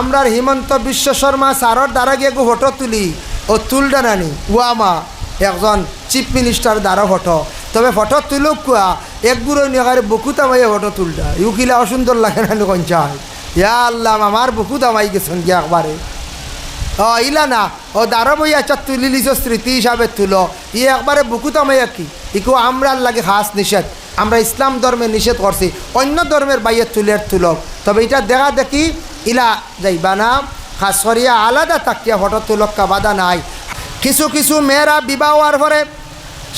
আমরার হিমন্ত বিশ্ব শর্মা সারর দ্বারা গিয়ে ফটো তুলি। ও তুলডা নানি ওয়ামা একজন চিফ মিনিস্টার দ্বারা ফটো। তবে ফটো তুলুক কুয়া, এক গুঁড়ো নিয়ে বুকু তামাইয়া ফটো তুলটা ইউকিলা অসুন্দর লাগে না কঞ্চায় ইয়া আল্লাহ আমার বুকু তামাই গেছেন গিয়া একবারে। ও ইলা না, ও দাঁড়া বই আচ্ছা তুলি লিছ, স্মৃতি হিসাবে তুলো। ই একবারে বুকু তামাইয়া কি ইকু আমরার লাগে হাস নিষেধ। আমরা ইসলাম ধর্মে নিষেধ করছি অন্য ধর্মের বাইয়ে তুলের তুলক। তবে এটা দেখা দেখি ইলা যাইবা না খাস করিয়া আলাদা তাকিয়া ফটো তুলক বাধা নাই। কিছু কিছু মেয়েরা বিবাহ হওয়ার পরে,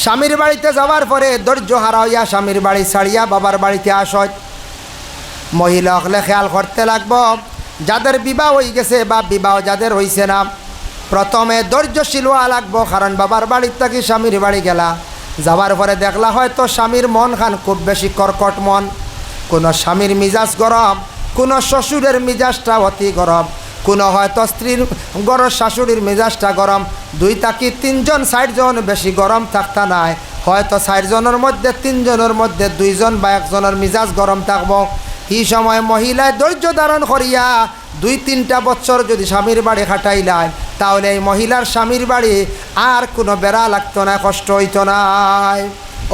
স্বামীর বাড়িতে যাওয়ার পরে ধৈর্য হারাইয়া স্বামীর বাড়ি ছাড়িয়া বাবার বাড়িতে আসয় মহিলা হলে খেয়াল করতে লাগব, যাদের বিবাহ হয়ে গেছে বা বিবাহ যাদের হয়েছে না, প্রথমে ধৈর্যশীল হওয়া লাগবো, কারণ বাবার বাড়ির থাকি স্বামীর বাড়ি গেলা। যাওয়ার পরে দেখলা হয়তো স্বামীর মন খান খুব বেশি কর্কট মন। কোনো স্বামীর মিজাজ গরম কোনো শ্বশুরের মিজাজটা অতি গরম। কোনো হয়তো স্ত্রীর গরম শাশুড়ির মেজাজটা গরম। দুই তাকি তিনজন ষাটজন বেশি গরম থাকতা নাই। হয়তো ষাটজনের মধ্যে তিনজনের মধ্যে দুইজন বা একজনের মিজাজ গরম থাকব। এই সময় মহিলায় ধৈর্য ধারণ করিয়া দুই তিনটা বছর যদি স্বামীর বাড়ি খাটাইলায় তাহলে এই মহিলার স্বামীর বাড়ি আর কোনো বেড়া লাগতো না, কষ্ট হইতো নাই।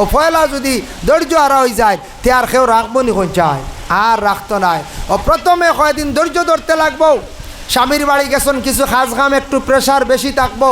ও ফয়লা যদি ধৈর্য আরা হয়ে যায়, তে আর কেউ রাখব নি চায় আর রাখতো নাই। ও প্রথমে কয়দিন ধৈর্য ধরতে লাগবো। স্বামীর বাড়ি গেছেন কিছু খাস ঘাম, একটু প্রেশার বেশি থাকব।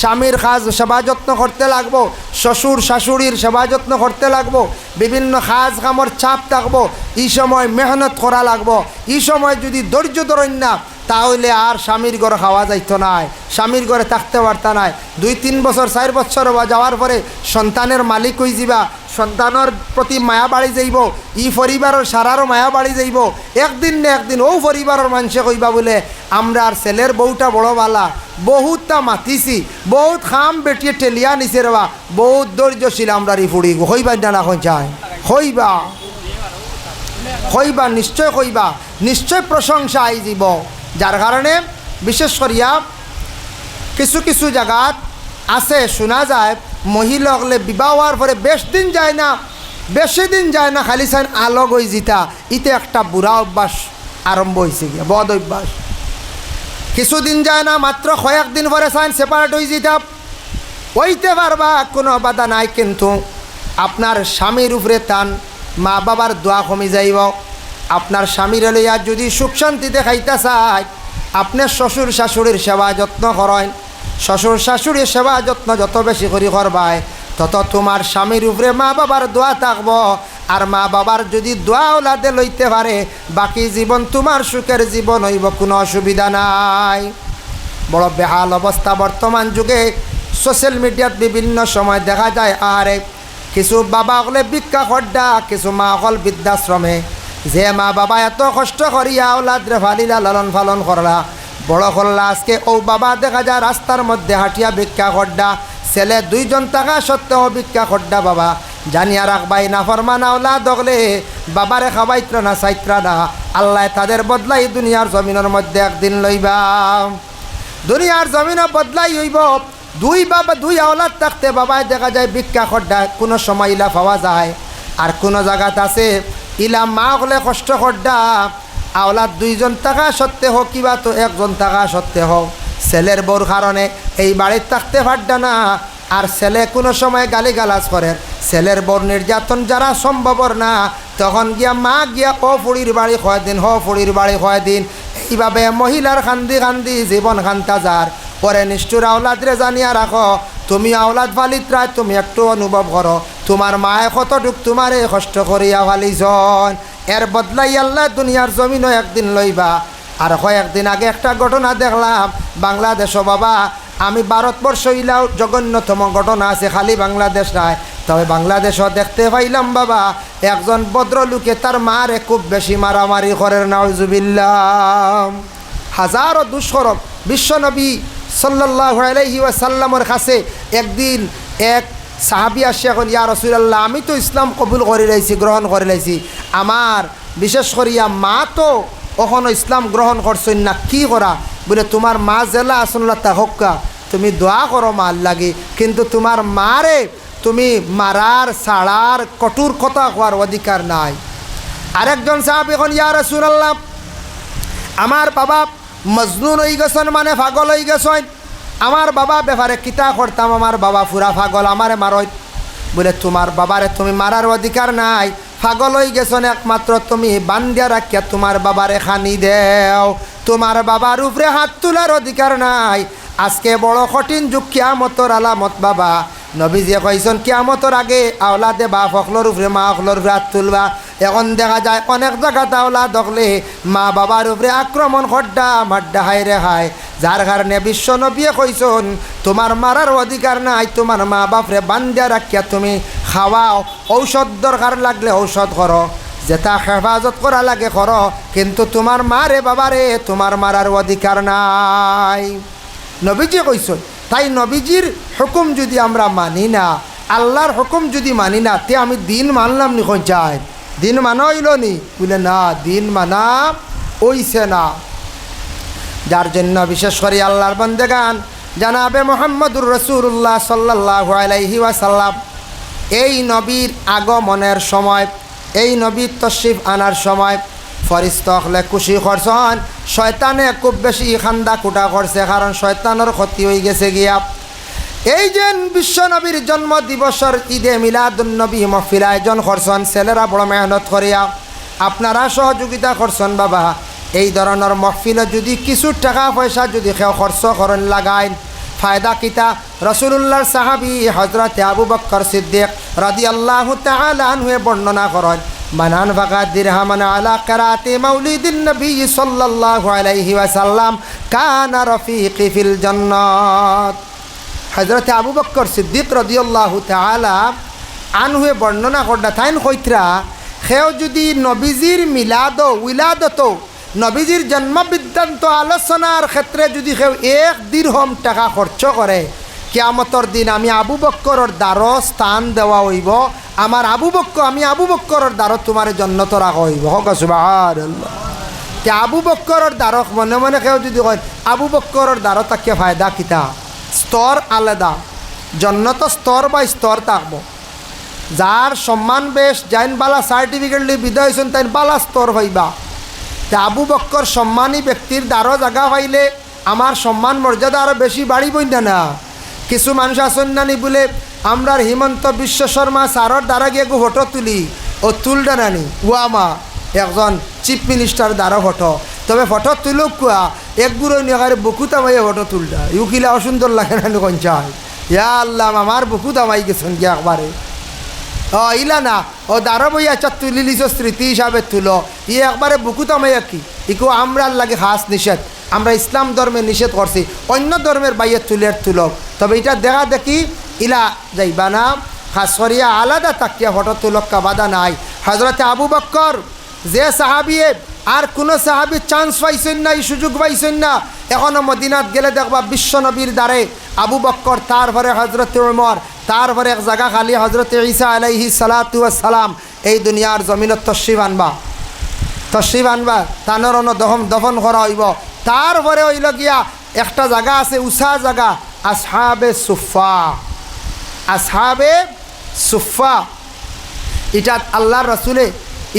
স্বামীর খাস সেবা যত্ন করতে লাগবো। শ্বশুর, শাশুড়ির সেবা যত্ন করতে লাগবো। বিভিন্ন খাস কামর চাপ থাকব। এই সময় মেহনত করা লাগবো। এই সময় যদি ধৈর্য ধরেন না তাহলে আর স্বামীর ঘরে খাওয়া যাইতো নাই, স্বামীর ঘরে থাকতে পারতা নাই। দুই, তিন বছর, চার বছর যাওয়ার পরে সন্তানের মালিক হয়ে যাবা সন্তানের প্রতি মায়া বাড়ি যাইব, ই পরিবারের সারারও মায়া বাড়ি যাইব। একদিন না একদিন ও পরিবারের মানুষে কইবা বলে আমরা আর ছেলের বউটা বড় বালা। বহুতটা মাতিছি, বহুত খাম বেটিয়ে ঠেলিয়া নিছে রেবা বহুত ধৈর্যশীল আমরা রি ফুড়ি। হইবা না এখন চাই হইবা। হইবা, নিশ্চয় কইবা নিশ্চয় প্রশংসা আই যাব যার কারণে বিশেষ করিয়া কিছু কিছু জায়গাত আছে, শোনা যায় মহিলা হলে বিবাহ হওয়ার পরে বেশ দিন যায় না, বেশি দিন যায় না, খালি চাইন আলগ হয়ে জিতা। ইতে একটা বুড়া অভ্যাস আরম্ভ হয়েছে গিয়া, বদ অভ্যাস। কিছুদিন যায় না মাত্র কয়েকদিন পরে চাইন সেপারেট হয়ে জিতা। হইতে পারবা কোনো বাধা নাই, কিন্তু আপনার স্বামীর উপরে টান মা বাবার দোয়া কমে যাইব। আপনার স্বামীর লইয়া যদি সুখ শান্তিতে খাইতে চায় আপনার শ্বশুর শাশুড়ির সেবা যত্ন করেন। শ্বশুর শাশুড়ির সেবা যত্ন যত বেশি করি করবায় তত তোমার স্বামীর উপরে মা বাবার দোয়া থাকব। আর মা বাবার যদি দোয়া ওলাদে লইতে পারে, বাকি জীবন তোমার সুখের জীবন হইব, কোনো অসুবিধা নাই। বড় বেহাল অবস্থা বর্তমান যুগে। সোশ্যাল মিডিয়াত বিভিন্ন সময় দেখা যায়, আর, কিছু বাবা হলে ভিক্ষা খড্ডা কিছু মা হল বৃদ্ধাশ্রমে। যে মা বাবা এত কষ্ট করিয়া ওলাদরে ফালিলা লালন পালন করলা। বড় করলা আজকে ও বাবা দেখা যায় রাস্তার মধ্যে হাঁটিয়া ভিক্ষা খড্ডা ছেলে দুইজন টাকা সত্ত্বেও ভিক্ষা খড্ডা বাবা। জানিয়া রাখবাই না ফরমানা ওলা দগলে বাবারে খাবাইত্র না চাইত্র না। আল্লাহ তাদের বদলাই দুনিয়ার জমিনের মধ্যে একদিন লইবা। দুনিয়ার জমিনে বদলাই হইব। দুই বাবা, দুই আওলাদ থাকতে বাবায় দেখা যায় ভিক্ষা খড্ডা কোনো সময় ইলা পাওয়া যায়। আর কোনো জায়গাত আছে ইলা মা হলে কষ্ট খড্ডা আওলাদ দুইজন টাকা সত্ত্বে হোক কিবা তো একজন টাকা সত্ত্বে হোক ছেলের বউর কারণে এই বাড়ির থাকতে পারডা না। আর ছেলে কোনো সময় গালি গালাজ করে ছেলের বর নির্যাতন যারা সম্ভবর না। তখন গিয়া মা গিয়া ও ফুড়ির বাড়ি কয় দিন, হ ফুড়ির বাড়ি কয় দিন। এইভাবে মহিলার খান্দি খান্দি জীবন খান্তা যার পরে নিষ্ঠুর আওলাদরে জানিয়া রাখো তুমি আওলাদ ফালিত্রায় তুমি একটু অনুভব করো তোমার মায়ে কতটুক তোমারে কষ্ট করিয়া ফালিছন? এর বদলাই আল্লাহ দুনিয়ার জমিনও একদিন লইবা। আর কয়েকদিন আগে একটা ঘটনা দেখলাম। বাংলাদেশও বাবা, আমি ভারতবর্ষ ইলাও জঘন্যতম ঘটনা আছে, খালি বাংলাদেশ নাই। তবে বাংলাদেশও দেখতে পাইলাম বাবা, একজন ভদ্রলোকে তার মারে খুব বেশি মারামারি করেন, নাউজুবিল্লাহ। হাজারো দুষ্করম। বিশ্বনবী সাল্লাহ আলহি ওয়াসাল্লামর কাছে একদিন এক সাহাবি আসে এখন ইয়া রসুল্লাহ আমি তো ইসলাম কবুল করে লাইছি, গ্রহণ করে লাইছি। আমার বিশেষ করিয়া মা তো কখনো ইসলাম গ্রহণ করছেন না, কি করা? বলে, তোমার মা জেলা আসল্লা তাহক্কা তুমি দোয়া করো মার লাগে কিন্তু তোমার মারে তুমি মারার, ছাড়ার কঠোর কথা হওয়ার অধিকার নাই। আরেকজন সাহাব এখন ইয়া রসুল্লাহ আমার বাবা মজনুন হয়ে গেছেন মানে পাগল হয়ে গেছেন আমার বাবা ব্যাপারে কিতা করতাম? আমার বাবা ফুরা ফাগল আমারে মারই বলে, তোমার বাবারে তুমি মারার অধিকার নাই। পাগল হয়ে গেছেন একমাত্র তুমি। বান্দিয়া রাখিয়া তোমার বাবারে খানি দেও। তোমার বাবার উপরে হাত তোলার অধিকার নাই। আজকে বড় কঠিন যুগ, কিয়ামতর আলামত, বাবা। নবীজিয়ে কইছেন, কিয়ামতর আগে আওলাদে বা অখলোর উপরে, মা অখলোর উপরে হাত তুলবা। এখন দেখা যায়, অনেক জায়গাতে আওলাদ দখলে মা বাবার উপরে আক্রমণ খড্ডা মাড্ডা হাই রে হায়। যার কারণে বিশ্ব নবীয়ে কইছেন তোমার মারার অধিকার নাই তোমার মা বাপরে বান্দিয়া রাখিয়া তুমি। খাওয়াও ঔষধ দরকার লাগলে ঔষধ করো যেটা হেফাজত করা লাগে করো কিন্তু তোমার মারে বাবারে তোমার মারার অধিকার নাই। নবীজি কইস তাই নবীজির হুকুম যদি আমরা মানি না আল্লাহর হুকুম যদি মানি না, তে আমি দিন মানলাম নি চাই দিন মানা হইল নি? বলে, না, দিন মানা ওইছে না। যার জন্য বিশেষ করে আল্লাহর বন্দেগান জানাবে মোহাম্মদুর রসুল্লাহ সাল্লাহ আলাইহি ওয়াসাল্লাম। এই নবীর আগমনের সময়, এই নবীর তশিফ আনার সময় ফরিস্ত হলে খুশি করছন, শয়তানে খুব বেশি খান্দা কুটা করছে, কারণ শয়তানের ক্ষতি হয়ে গেছে গিয়া। এই যে বিশ্ব নবীর জন্ম দিবসের ঈদে মিলাদুন্নবী মহফিল আয়োজন করছেন, ছেলেরা বড় মেহনত করিয়া। আপনারা সহযোগিতা করছেন বাবা। এই ধরনের মহফিলে যদি কিছু টাকা পয়সা যদি কেউ খরচ করেন লাগাইন, ফায়দা কিতা? রসুল্লাহর সাহাবি হজরত আবু বক্কর সিদ্দিক রাদি আল্লাহ তালুয়ে বর্ণনা করেন, মানান ফাকাত দিরহামান আলা কারাতে মাউলিদিন নবী সাল্লাল্লাহু আলাইহি ওয়াসাল্লাম কানা রফিকি ফিল জান্নাত। হজরত আবু বক্কর সিদ্দিক রদিউল্লাহ তালা আনহুয়ে বর্ণনা করডা থাইন কইত্রা সেও যদি নবীজির মিলাদ উইলাদত নবীজির জন্ম বৃত্তান্ত আলোচনার ক্ষেত্রে যদি সেও এক দীর্ঘম টাকা খরচ করে কিয়ামতর দিন আমি আবু বক্করের দ্বারো স্থান দেওয়া হইব। আমার আবু বক্ক আমি আবু বক্করের দ্বারো তোমার জন্নত রাখা হইব। হক তে আবু বক্করের দ্বারক মনে মনে কেউ যদি কয়, আবু বক্করের দ্বারো তাকে ফায়দা কিতা? স্তর আলাদা। জন্নত স্তর বা স্তর থাকব যার সম্মান বেশ, যাইন বালা সার্টিফিকেট লি বিদায় হয়েছেন তাই বালা স্তর হইবা। তা আবু বক্কর সম্মানী ব্যক্তির দ্বারও জায়গা পাইলে আমার সম্মান মর্যাদা আরও বেশি বাড়িবই না না কিছু মানুষ আসন নানি বলে আমরার হিমন্ত বিশ্ব শর্মা স্যারর দ্বারা গিয়ে ফটো তুলি। ও তুলডা নানি ওয়ামা একজন চিফ মিনিস্টার দ্বারা ফটো। তবে ফটো তুলুক কুয়া, এক বুড়ো নিয়ে বুকু তামাইয়ে ফটো তুলটা ইউকিলা অসুন্দর লাগে না কঞ্চায় ইয়া আল্লাহ আমার বুকু তামাই গেছেন কি একবারে। ইলা না ও দাঁড়ো বই আচ্ছা তুলি স্মৃতি হিসাবে তুলো। ই একবারে বুকু তামাইয়া কি? ইকো আমরার লাগে হাস নিষেধ। আমরা ইসলাম ধর্মে নিষেধ করছি অন্য ধর্মের বাইয়ে তুলের তুলক। তবে এটা দেখা দেখি ইলা যাইবা না। খাস করিয়া আলাদা তাকিয়া ফটো তুলক কাবাদা নাই। হজরতে আবু বক্কর, যে সাহাবিয়ে আর কোনো সাহাবি চান্স পাইছেন না এই সুযোগ পাইছেন না এখনও মদিনাত গেলে দেখবা বিশ্ব নবীর দ্বারে আবু বক্কর তারপরে হজরত উমর তারপরে এক জায়গা খালি হজরত ঈসা আলাইহি সালাতু এই দুনিয়ার জমিনত তশ্রিফ আনবা। তশ্রিফ আনবা তানোর দহম দফন করা হইব। তারপরে হইল গিয়া একটা জায়গা আছে উষা জায়গা আসহাবে সুফা আসহাবে সুফা ইটাত আল্লাহর রসুলে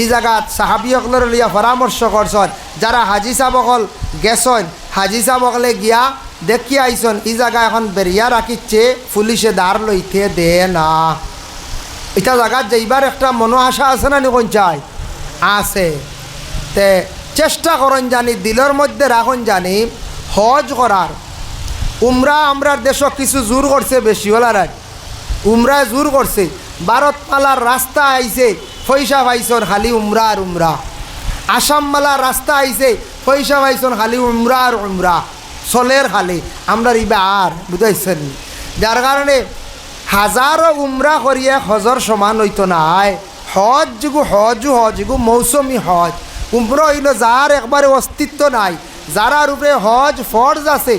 ই জায়গাত সাহাবিসকলের লিয়া পরামর্শ করছন। যারা হাজি সাবকল গেছন হাজি সাবকলে গিয়া দেখি আইসন ই জায়গা এখন বেরিয়া রাখিচ্ছে, পুলিশে দাঁড় লইতে দে না। এটা জায়গাত যাইবার একটা মনো আশা আছে না নি কোন চাই আছে। তে চেষ্টা করেন জানি, দিলের মধ্যে রাখুন জানি, হজ করার। উমরা আমরার দেশ কিছু জোর করছে বেশি হলার উমরা জোর করছে। ভারত মালার রাস্তা আইছে, পয়সা পাইছন খালি উমরা আর উমরা। আসাম মালার রাস্তা আইছে, পয়সা পাইছন খালি উমরা আর উমরা, চলের খালি। আমরা ইবা আর, বুঝাইছেন? যার কারণে হাজারো উমরা করিয়া হজর সমান হইতো নাই। হজ যুগু হজু, হজ যুগু মৌসুমি হজ। উমরা হইল যার একবারে অস্তিত্ব নাই। যারার উপরে হজ ফর্জ আছে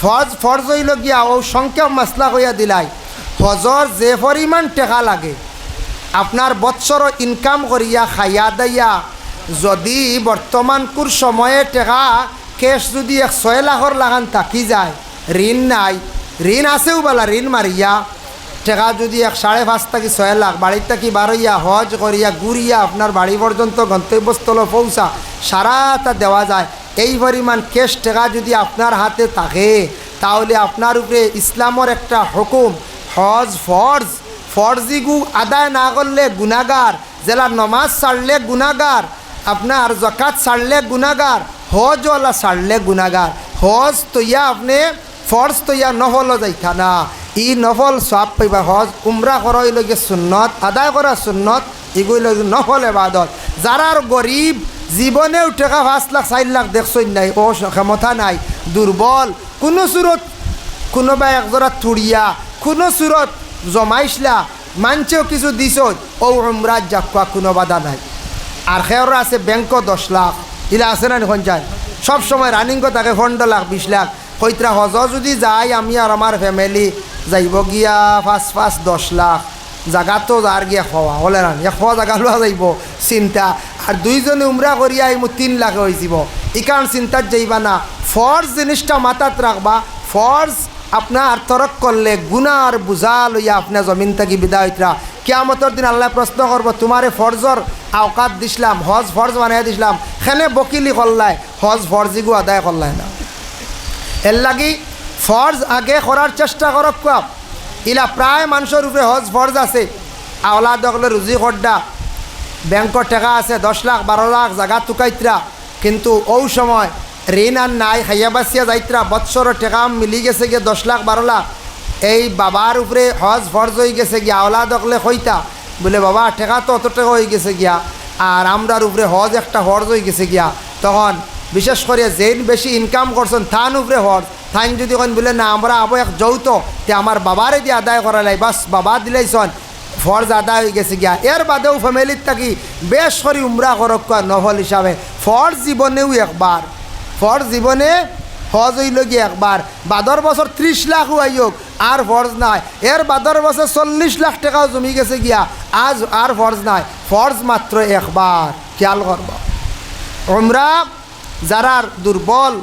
ফজ ফর্জ হইল গিয়া ও সংখ্যা মশলা কইয়া দিলাই। হজর যে পরিমাণ টেকা লাগে, আপনার বৎসর ইনকাম করিয়া, খাইয়া দাইয়া যদি বর্তমান কুর সময়ে টেকা কেশ যদি এক ছয় লাখর লাগান থাকি যায়, ঋণ নাই, ঋণ আছেও বলা, ঋণ মারিয়া টেকা যদি এক সাড়ে পাঁচ থাকি ছয় লাখ বাড়ির থাকি বারইয়া হজ করিয়া ঘুরিয়া আপনার বাড়ি পর্যন্ত গন্তব্যস্থল পৌঁছা সারাটা দেওয়া যায়। এই পরিমাণ কেশ টেকা যদি আপনার হাতে থাকে, তাহলে আপনার উপরে ইসলামের একটা হুকুম, হজ ফরজ ফরজিগু আদায় না করলে গুনাগার জেলা নমাজ ছাড়লে গুনাগার আপনার জকাত ছাড়লে গুনাগার হজওয়ালা ছাড়লে গুনাগার হজ তৈয়া আপনি, ফরজ তৈয়া নফল যাইতা না। ই নফল সব পাইবা হজ, উমরা করা লগে সুন্নত, আদায় করা সুন্নত এগুলো নফল এবাদত যারার গরিব, জীবনেও টাকা পাঁচ লাখ, চার লাখ দেখছই নাই, ও ক্ষমতা নাই, দুর্বল, কোনো সুরত কোনোবা একজোড়া তুড়িয়া কোনো সুরত জমাইছলা মানছেও কিছু দিছ ও উমরাত যাক কোনো বাধা নাই। আর খেয়র আছে ব্যাংক দশ লাখ, ইলা আছে না এখন যায়। সব সময় রানিং থাকে পনেরো লাখ, বিশ লাখ। কইতরা হজ, যদি যাই আমি আর আমার ফ্যামিলি যাইব গিয়া পাঁচ পাঁচ, দশ লাখ। জাগা তো যার গিয়া খোয়া হলে না খোয়া জাগা লোৱা যাইব, চিন্তা। আর দুইজনে উমরা করিয়া আইমু তিন লাখ হয়ে যাব। ইকান চিন্তাত যাইবা না। ফর্জ জিনিসটা মাথাত রাখবা ফর্জ আপনার তরক করলে গুনার বুঝা লইয়া আপনার জমিন থাকি বিদায় কিয়ামতর দিন আল্লাহ প্রশ্ন করব তোমারে ফরজর আওকাত দিছিলাম, হজ ফরজ বানাই দিছিলাম, খেনে বকিলি করলাই হজ ফরজিগু আদায় করলাই না? এর লাগি ফরজ আগে করার চেষ্টা করক কোয়া ইলা প্রায় মানুষের উপরে হজ ফরজ আছে। আওলা দখলে রুজি খড্ডা ব্যাংকর টাকা আছে দশ লাখ বারো লাখ জাগা তুকাইত্রা কিন্তু ও সময় ঋণ আর নাই, খাইয়া বাসিয়া যাইত্রা বৎসরের টাকা মিলি গেছে গিয়ে দশ লাখ বারো লাখ। এই বাবার উপরে হজ ফরজ হয়ে গেছে গিয়া আওলা দখলে হইতা বলে, বাবা টাকা তো অত টাকা হয়ে গেছে গিয়া, আর আমরার উপরে হজ একটা হর্জ হয়ে গেছে গিয়া। তখন বিশেষ করে যেন বেশি ইনকাম করছেন থান উপরে হজ থান যদি কন বলে, না, আমরা আবো এক যৌত তে আমার বাবারে দিয়ে আদায় করা লাই বাস, বাবা দিলাইছন ফরজ আদায় হয়ে গেছে গিয়া। এর বাদেও ফ্যামিলির থাকি বেশ করে উমরা করক নফল হিসাবে, ফরজ জীবনেও একবার, ফরজ জীবনে হজ হইল গিয়ে একবার? বাদর বছর ত্রিশ লাখ আইয়ক আর ফরজ নাই। এর বাদর বছর চল্লিশ লাখ টাকাও জমি গেছে গিয়া, আজ আর ফরজ নাই। ফরজ মাত্র একবার। খেয়াল করবা। আমরা যারা দুর্বল,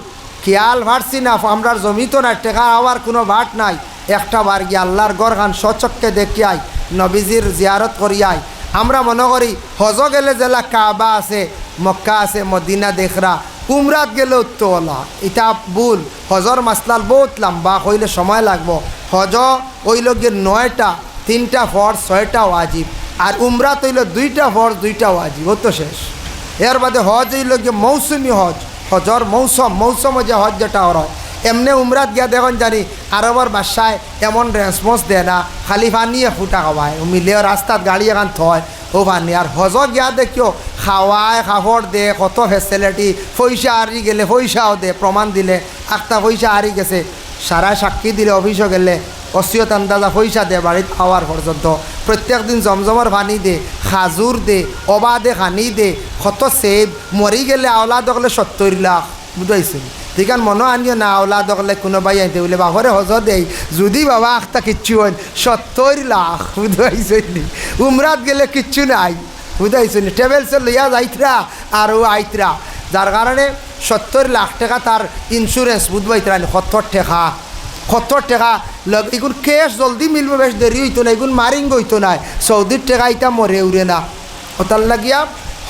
খেয়াল ভারছি না, আমরার জমি তো না টেকা হওয়ার কোনো ভাট নাই। একটা বার গিয়ে আল্লাহর গড় খান সচককে দেখিয়াই, নবীজির জিয়ারত করিয়াই আমরা মনে করি হজ গেলে জেলা কাবা আছে, মক্কা আছে, মদিনা দেখরা কুমরাত গেলেও তো ওলা এটা ভুল। হজর মাসলাল বহুত লম্বা, হইলে সময় লাগবো। হজ ওইল গিয়ে নয়টা, তিনটা ফর্স ছয়টা ওয়াজিব। আর উমরাত হইল দুইটা ফর্স দুইটা ওয়াজিব। ও তো শেষ। এর বাদে হজ হইল গিয়ে মৌসুমি হজ। হজর মৌসুম মৌসুম যে হজ যেটা হয় এমনি উমরাত গিয়া দেখুন জানি আরবর বাসায় এমন রেসপন্স দেয় না, খালি পানিয়ে ফুটা খাওয়ায় মিলেও রাস্তাত গাড়ি এখান থয় ও পানি। আর হজ গিয়া দেখিও খাওয়ায় খাবর দে, কত ফেসিলিটি পয়সা হারি গেলে পয়সাও দে প্রমাণ দিলে একটা পয়সা হারি গেছে। সারা সাক্ষী দিলে অফিসও গেলে অসিয়ত আন্দাজা পয়সা দে বাড়িত খাওয়ার পর্যন্ত প্রত্যেক দিন জমজমর পানি দে খাজুর দে অবাদে খানি দে, কত সেব মরি গেলে আওলা দখলে সত্তর লাখ বুঝাইছিল ঠিকান মনে আনিও না আওলা দখলে কোনোবাই আনতে বলে বাহরে হজ দেই। যদি বাবা আখতা কিচ্ছু হন সত্তর লাখ বুঝাইছনি উমরাত গেলে কিচ্ছু নাই বুঝাইছনি ট্রেভেলসে লইয়া যাইতরা আর ও আইতরা। যার কারণে সত্তর লাখ টাকা তার ইন্স্যুরেন্স বুঝবাইতরা সত্তর টাকা। সত্তর টাকা এগুন কেশ জলদি মিলবে, বেশ দেরি হইতো না এগুন মারিং হইতো না। সৌদির টাকা ইটা মরে উড়ে না। ওটার লাগিয়া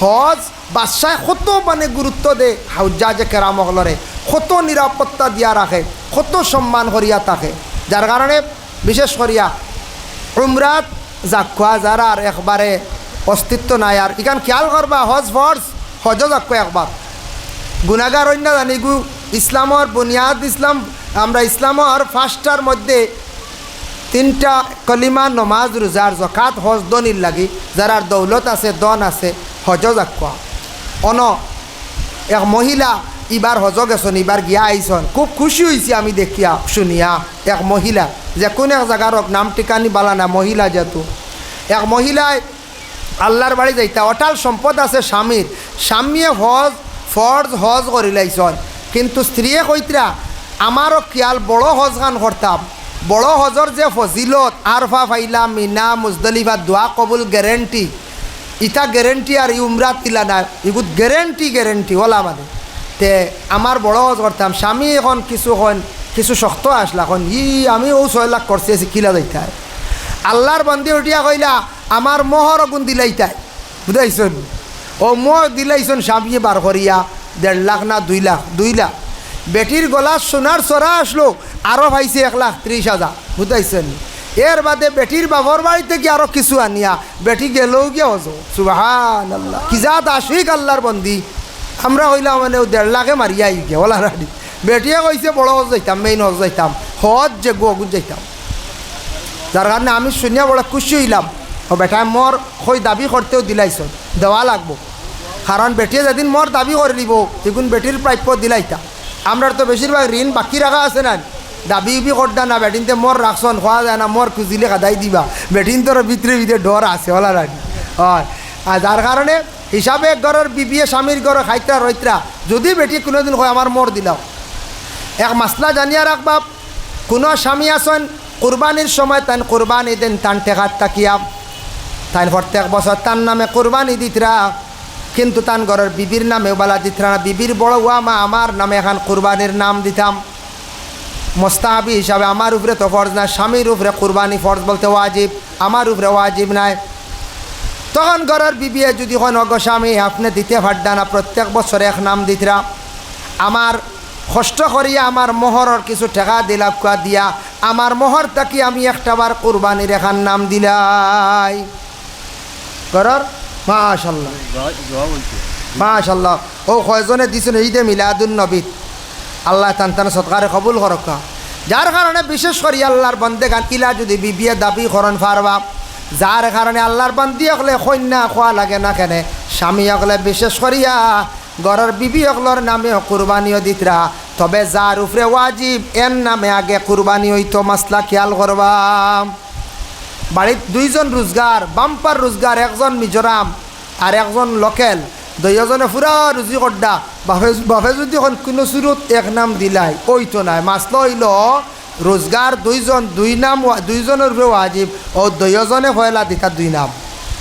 হজ বাদশায় কত মানে গুরুত্ব দে হাউজা যে কেরামগলরে কত নিরাপত্তা দিয়া রাখে কত সম্মান করিয়া থাকে যার কারণে বিশেষ করিয়া উমরাত জাকুয়া যারা আর একবারে অস্তিত্ব নাই আর ইখান খেয়াল করবা হজ ফর্জ হজ জাকুয়া একবার গুণাগার অন্য জানি গু ইসলামর বুনিয়াদ ইসলাম আমরা ইসলামর ফার্স্টার মধ্যে তিনটা কলিমা, নমাজ রোজার জকাত, হজ দনির লাগি যার দৌলত আছে, দন আছে, হজ জাকুয়া অন, এক মহিলা ইবার হজ গেছন ইবার গিয়া আইসন খুব খুশি হয়েছি আমি দেখিয়া, শুনিয়া। এক মহিলা, যে কোন এক জায়গার নাম টিকানি বালা না, মহিলা যেহেতু এক মহিলায় আল্লাহর বাড়ি যাইতা, অটাল সম্পদ আছে স্বামীর স্বামীয়ে হজ ফর্জ হজ করিলাইছন কিন্তু স্ত্রীয়ে কইতরা আমারও খেয়াল বড় হজ গান করতাম বড় হজর যে ফজিলত আরফা ফাইলা, মিনা, মুজদলিফা দোয়া কবুল গ্যারেন্টি ইটা গ্যারেন্টি আর ই উমরাত ইলা না, ইগুত গ্যারেন্টি গ্যারেন্টি ওলা মানে। তে আমার বড় করতাম স্বামী এখন কিছু হন, কিছু শক্ত আসলা এখন ই, আমি ও ছয় লাখ করছি কিলা যাইতাই। আল্লাহর বন্দি উঠিয়া কইলা আমার মোহর গুণ দিলাইতাই। বুঝাইছন? ও মোহ দিলাইছন স্বামী বার করিয়া, দেড় লাখ না দুই লাখ দুই লাখ। বেটির গলা সোনার চড়া আসলো আরও ভাইছে এক লাখ ত্রিশ হাজার বুঝাইছেন? এর বাদে বেটির বাবর বাড়িতে গিয়ে আরও কিছু আনিয়া বেটি গেলেও গিয়ে হজো। সুবাহান আল্লাহ কি যা দাসিক আল্লাহর বন্দি। আমরা হইলাম মানে দেড় লাখে মারিয়া গিয়ে ওলা রাডি বেটিয়ে কইছে, বড় হজ যাইতাম মেইন হজ যাইতাম। হজ যে গুগুন যাইতাম। যার কারণে আমি শুনিয়া বড় খুশি হইলাম। ও বেটা মোর সই দাবি করতেও দিলাইছ, দেওয়া লাগবো। কারণ বেটিয়ে যেদিন মোর দাবি করে দিব সেগুন বেটির প্রাপ্য দিলাইতা। আমরা তো বেশিরভাগ ঋণ বাকি রাখা আছে না। দাবি উবি করতা না, বেটিনতে মোর রাখছন খোয়া যায় না মোর খুঁজিলে কাদাই দিবা। বেটিন তোর ভিতরে ভিতরে ডর আছে ওলা রাখি হয়। আর যার কারণে হিসাবে ঘরের বিবিয়ে স্বামীর ঘরে খাইতা রইত্রা যদি বেটি কোনোদিন হয় আমার মোর দিলাও। এক মাসলা জানিয়া রাখবা কোনো স্বামী আছেন কোরবানির সময় তান কোরবানি দেন তান টেকাত তাকিয়া তাই প্রত্যেক বছর তার নামে কোরবানি দিতরা কিন্তু তান ঘরের বিবির নামে বালা দিতরা না। বিবির বড় ওয়া মা আমার নামে এখন কোরবানির নাম দিতাম মোস্তাহাবি হিসাবে আমার উপরে তো ফরজ না স্বামীর উপরে কোরবানি ফরজ বলতে ওয়াজিব আমার উপরে ওয়াজিব নাই। তখন ঘরের বিবিয়ে যদি হয় নগ স্বামী আপনি দিতে না প্রত্যেক বছর এক নাম দিতরা। আমার কষ্ট করিয়া আমার মোহরের কিছু টাকা দিলাম কুয়া দিয়া আমার মোহর তাকি আমি একটাবার কোরবানির এখান নাম দিলাই। ঘরের? মাশাল্লাহ। মাশাল্লাহ। ও কয়জনে দিছেন ঈদে মিলাদুন নবীত আল্লাহ তান তান সৎকারে কবুল করকা। যার কারণে বিশেষ করি আল্লাহর বন্দে গান ইলা যদি বিবিয়ে দাবি করন ফারবা যার কারণে আল্লাহর বন্দি হকলে কন্যা খোয়া লাগে না কেনে স্বামী হকলে বিশেষ করিয়া ঘরের বিবি হকলর নামে কুরবানিও দিতরা তবে যার উপরে ওয়াজিব এর নামে আগে কুরবানি হইতো মাসলা খেয়াল করবা বাড়িত দুইজন রোজগার বাম্পার রোজগার একজন মিজোরাম আর একজন লোকেল। দুইজনে পুরা রুজি কড্ডা বাপে বাপে যদি কোনো সুরত এক নাম দিলাই। ওই তো নাই মাসল হইল রোজগার দুইজন, দুই নাম দুইজনের উপরে ওয়াজিব ও দুইজনে ফয়লা দিতা দুই নাম।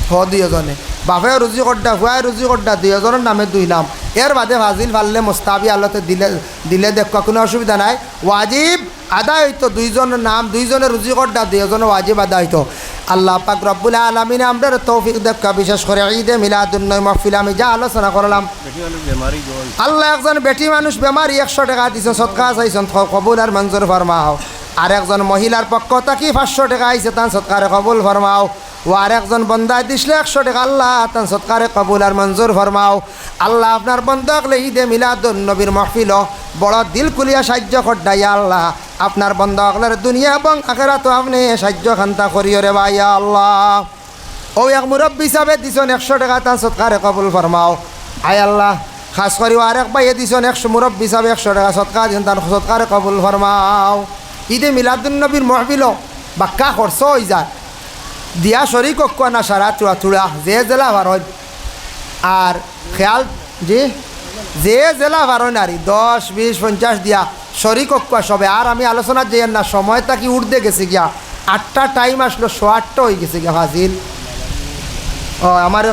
হ, দুইজনে। বাপে রুজি কড্ডা হুয়াই রুজি কড্ডা দুইজনের নামে দুই নাম। এর বাদে ফাজিল ফাললে মোস্তাবি আল্লাতে দিলে দিলে দেখ, কোনো অসুবিধা নাই। ওয়াজিব আদা হইতো দুইজনের নাম দুইজনের রুজি কড্ডা দুইজনের ওয়াজিব আদা হইতো আল্লাহ পাক রব্বুল আলমিন আমরা তৌফিক দেখা বিশেষ করে ঈদে মিলাদুন্নয় মাহফিল আমি যা আলোচনা করলাম। আল্লাহ একজন বেটি মানুষ বেমারি একশো টাকা দিছে সৎকা চাইছেন কবুল আর মঞ্জুর ফরমাও। আর একজন মহিলার পক্ষ থাকি পাঁচশো টাকা আইছে, তান সৎকারে কবুল ফরমাও। ও আর একজন বন্দায় দিসলে একশো টাকা আল্লাহ, তান সৎকারে কবুল আর মঞ্জুর ফরমাও। আল্লাহ আপনার বন্ধ হলে ঈদে মিলাদুন নবীর মহফিল, বড় দিল কুলিয়া সাহায্য কড্ডাইয়া আল্লাহ। আপনার বন্ধ হকলের দুনিয়া এবং আখেরা তো আপনি সাহায্য খান্তা করিও রে ভাইয়া আল্লাহ। ও এক মুরব্বী হিসাবে দিছেন একশো টাকা, তান সৎকারে কবুল ফরমাও। আয় আল্লাহ, খাস করি আর এক বাইয়ে দিছেন একশো মুরব্বী হিসাবে একশো টাকা সৎকার দিছেন তার সৎকারে কবুল ফরমাও। ঈদে মিলাদুন্নবীর মহবিল বাক্কা খরচ হয়ে যায়। দিয়া শরিক না সারা চূড়া চূড়া যে জেলা ভারত আর খেয়াল জি যে জেলা ভারত নারী দশ, বিশ, পঞ্চাশ দিয়া শরিক অক্কা সবে আর আমি আলোচনা যে না সময়টা কি উঠতে গেছে গিয়া। আটটা টাইম আসলো শো আটটা হয়ে গেছে গিয়া ফাজিল। ও আমার